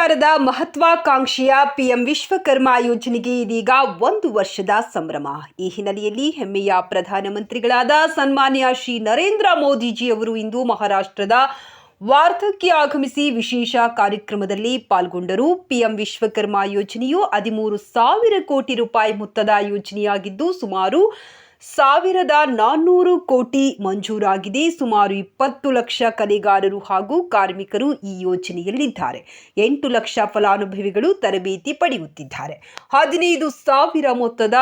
ಸರ್ಕಾರದ ಮಹತ್ವಾಕಾಂಕ್ಷೆಯ ಪಿಎಂ ವಿಶ್ವಕರ್ಮ ಯೋಜನೆಗೆ ಇದೀಗ ಒಂದು ವರ್ಷದ ಸಂಭ್ರಮ. ಈ ಹಿನ್ನೆಲೆಯಲ್ಲಿ ಹೆಮ್ಮೆಯ ಪ್ರಧಾನಮಂತ್ರಿಗಳಾದ ಸನ್ಮಾನ್ಯ ಶ್ರೀ ನರೇಂದ್ರ ಮೋದಿಜಿಯವರು ಇಂದು ಮಹಾರಾಷ್ಟ್ರದ ವಾರ್ಧಕ್ಕೆ ಆಗಮಿಸಿ ವಿಶೇಷ ಕಾರ್ಯಕ್ರಮದಲ್ಲಿ ಪಾಲ್ಗೊಂಡರು. ಪಿಎಂ ವಿಶ್ವಕರ್ಮ ಯೋಜನೆಯು ಹದಿಮೂರು ಸಾವಿರ ಕೋಟಿ ರೂಪಾಯಿ ಮೊತ್ತದ ಯೋಜನೆಯಾಗಿದ್ದು, ಸುಮಾರು ಸಾವಿರದ ನಾನ್ನೂರು ಕೋಟಿ ಮಂಜೂರಾಗಿದೆ. ಸುಮಾರು ಇಪ್ಪತ್ತು ಲಕ್ಷ ಕಲೆಗಾರರು ಹಾಗೂ ಕಾರ್ಮಿಕರು ಈ ಯೋಜನೆಯಲ್ಲಿದ್ದಾರೆ. ಎಂಟು ಲಕ್ಷ ಫಲಾನುಭವಿಗಳು ತರಬೇತಿ ಪಡೆಯುತ್ತಿದ್ದಾರೆ. ಹದಿನೈದು ಸಾವಿರ ಮೊತ್ತದ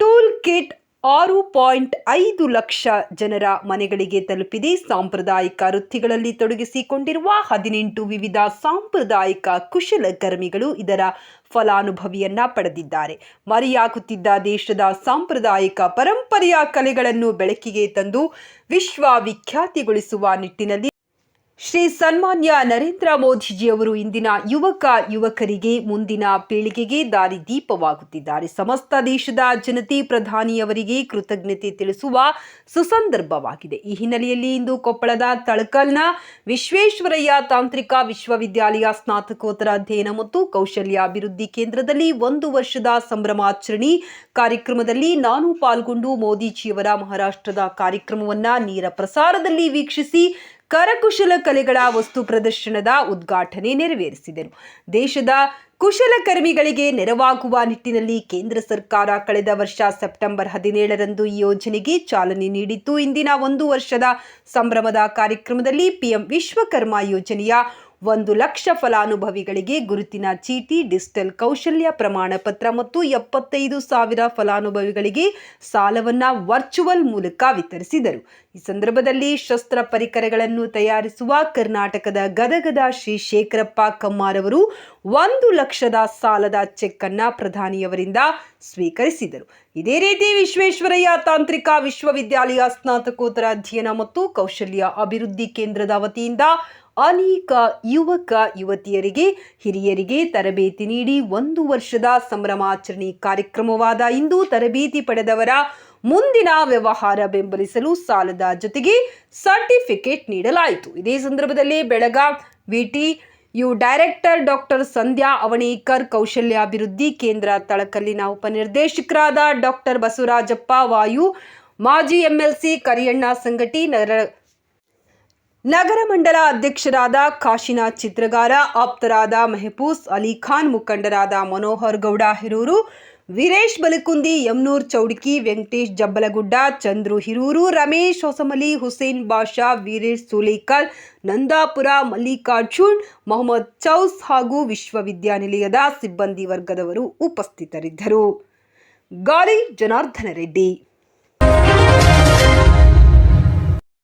ಟೂಲ್ ಕಿಟ್ ಆರು ಪಾಯಿಂಟ್ ಐದು ಲಕ್ಷ ಜನರ ಮನೆಗಳಿಗೆ ತಲುಪಿದೆ. ಸಾಂಪ್ರದಾಯಿಕ ವೃತ್ತಿಗಳಲ್ಲಿ ತೊಡಗಿಸಿಕೊಂಡಿರುವ ಹದಿನೆಂಟು ವಿವಿಧ ಸಾಂಪ್ರದಾಯಿಕ ಕುಶಲಕರ್ಮಿಗಳು ಇದರ ಫಲಾನುಭವಿಯನ್ನ ಪಡೆದಿದ್ದಾರೆ. ಮರೆಯಾಗುತ್ತಿದ್ದ ದೇಶದ ಸಾಂಪ್ರದಾಯಿಕ ಪರಂಪರೆಯ ಕಲೆಗಳನ್ನು ಬೆಳಕಿಗೆ ತಂದು ವಿಶ್ವವಿಖ್ಯಾತಿಗೊಳಿಸುವ ನಿಟ್ಟಿನಲ್ಲಿ ಶ್ರೀ ಸನ್ಮಾನ್ಯ ನರೇಂದ್ರ ಮೋದಿಜಿಯವರು ಇಂದಿನ ಯುವಕ ಯುವಕರಿಗೆ ಮುಂದಿನ ಪೀಳಿಗೆಗೆ ದಾರಿದೀಪವಾಗುತ್ತಿದ್ದಾರೆ ಸಮಸ್ತ ದೇಶದ ಜನತೆ ಪ್ರಧಾನಿಯವರಿಗೆ ಕೃತಜ್ಞತೆ ತಿಳಿಸುವ ಸುಸಂದರ್ಭವಾಗಿದೆ. ಈ ಹಿನ್ನೆಲೆಯಲ್ಲಿ ಇಂದು ಕೊಪ್ಪಳದ ತಳಕಲ್ನ ವಿಶ್ವೇಶ್ವರಯ್ಯ ತಾಂತ್ರಿಕ ವಿಶ್ವವಿದ್ಯಾಲಯ ಸ್ನಾತಕೋತ್ತರ ಅಧ್ಯಯನ ಮತ್ತು ಕೌಶಲ್ಯ ಅಭಿವೃದ್ಧಿ ಕೇಂದ್ರದಲ್ಲಿ ಒಂದು ವರ್ಷದ ಸಂಭ್ರಮಾಚರಣೆ ಕಾರ್ಯಕ್ರಮದಲ್ಲಿ ನಾನು ಪಾಲ್ಗೊಂಡು ಮೋದಿಜಿಯವರ ಮಹಾರಾಷ್ಟ್ರದ ಕಾರ್ಯಕ್ರಮವನ್ನು ನೇರ ಪ್ರಸಾರದಲ್ಲಿ ವೀಕ್ಷಿಸಿ ಕರಕುಶಲ ಕಲೆಗಳ ವಸ್ತು ಪ್ರದರ್ಶನದ ಉದ್ಘಾಟನೆ ನೆರವೇರಿಸಿದರು. ದೇಶದ ಕುಶಲಕರ್ಮಿಗಳಿಗೆ ನೆರವಾಗುವ ನಿಟ್ಟಿನಲ್ಲಿ ಕೇಂದ್ರ ಸರ್ಕಾರ ಕಳೆದ ವರ್ಷ ಸೆಪ್ಟೆಂಬರ್ ಹದಿನೇಳರಂದು ಈ ಯೋಜನೆಗೆ ಚಾಲನೆ ನೀಡಿತ್ತು. ಇಂದಿನ ಒಂದು ವರ್ಷದ ಸಂಭ್ರಮದ ಕಾರ್ಯಕ್ರಮದಲ್ಲಿ ಪಿಎಂ ವಿಶ್ವಕರ್ಮ ಯೋಜನೆಯ ಒಂದು ಲಕ್ಷ ಫಲಾನುಭವಿಗಳಿಗೆ ಗುರುತಿನ ಚೀಟಿ, ಡಿಜಿಟಲ್ ಕೌಶಲ್ಯ ಪ್ರಮಾಣ ಪತ್ರ ಮತ್ತು ಎಪ್ಪತ್ತೈದು ಸಾವಿರ ಫಲಾನುಭವಿಗಳಿಗೆ ಸಾಲವನ್ನ ವರ್ಚುವಲ್ ಮೂಲಕ ವಿತರಿಸಿದರು. ಈ ಸಂದರ್ಭದಲ್ಲಿ ಶಸ್ತ್ರ ಪರಿಕರಗಳನ್ನು ತಯಾರಿಸುವ ಕರ್ನಾಟಕದ ಗದಗದ ಶ್ರೀ ಶೇಖರಪ್ಪ ಕಮ್ಮಾರವರು ಒಂದು ಲಕ್ಷದ ಸಾಲದ ಚೆಕ್ ಅನ್ನ ಪ್ರಧಾನಿಯವರಿಂದ ಸ್ವೀಕರಿಸಿದರು. ಇದೇ ರೀತಿ ವಿಶ್ವೇಶ್ವರಯ್ಯ ತಾಂತ್ರಿಕ ವಿಶ್ವವಿದ್ಯಾಲಯ ಸ್ನಾತಕೋತ್ತರ ಅಧ್ಯಯನ ಮತ್ತು ಕೌಶಲ್ಯ ಅಭಿವೃದ್ಧಿ ಕೇಂದ್ರದ ವತಿಯಿಂದ ಅನೇಕ ಯುವಕ, ಯುವತಿಯರಿಗೆ, ಹಿರಿಯರಿಗೆ ತರಬೇತಿ ನೀಡಿ ಒಂದು ವರ್ಷದ ಸಂಭ್ರಮಾಚರಣೆ ಕಾರ್ಯಕ್ರಮವಾದ ಇಂದು ತರಬೇತಿ ಪಡೆದವರ ಮುಂದಿನ ವ್ಯವಹಾರ ಬೆಂಬಲಿಸಲು ಸಾಲದ ಜೊತೆಗೆ ಸರ್ಟಿಫಿಕೇಟ್ ನೀಡಲಾಯಿತು. ಇದೇ ಸಂದರ್ಭದಲ್ಲಿ Belagavi VT, U director doctor Sandhya Avanekar ಕೌಶಲ್ಯಾಭಿವೃದ್ಧಿ ಕೇಂದ್ರ ತಳಕಲ್ಲಿನ ಉಪನಿರ್ದೇಶಕರಾದ ಡಾಕ್ಟರ್ ಬಸವರಾಜಪ್ಪ ವಾಯು, ಮಾಜಿ ಎಂಎಲ್ಸಿ ಕರಿಯಣ್ಣ ಸಂಗಟಿ ನಗರ ನಗರ ಮಂಡಲ ಅಧ್ಯಕ್ಷರಾದ ಕಾಶಿನಾಥ್ ಚಿತ್ರಗಾರ, ಆಪ್ತರಾದ ಮೆಹಬೂಸ್ ಅಲಿ ಖಾನ್, ಮುಖಂಡರಾದ ಮನೋಹರ್ ಗೌಡ ಹಿರೂರು, ವೀರೇಶ್ ಬಲಕುಂದಿ, ಯಮ್ನೂರ್ ಚೌಡಕಿ, ವೆಂಕಟೇಶ್ ಜಬ್ಬಲಗುಡ್ಡ, ಚಂದ್ರು ಹಿರೂರು, ರಮೇಶ್ ಹೊಸಮಲಿ, ಹುಸೇನ್ ಬಾಷಾ, ವೀರೇಶ್ ಸೂಲೇಕಲ್, ನಂದಾಪುರ ಮಲ್ಲಿಕಾರ್ಜುನ್, ಮೊಹಮ್ಮದ್ ಚೌಸ್ ಹಾಗೂ ವಿಶ್ವವಿದ್ಯಾನಿಲಯದ ಸಿಬ್ಬಂದಿ ವರ್ಗದವರು ಉಪಸ್ಥಿತರಿದ್ದರು. ಗಾಳಿ ಜನಾರ್ದನ ರೆಡ್ಡಿ.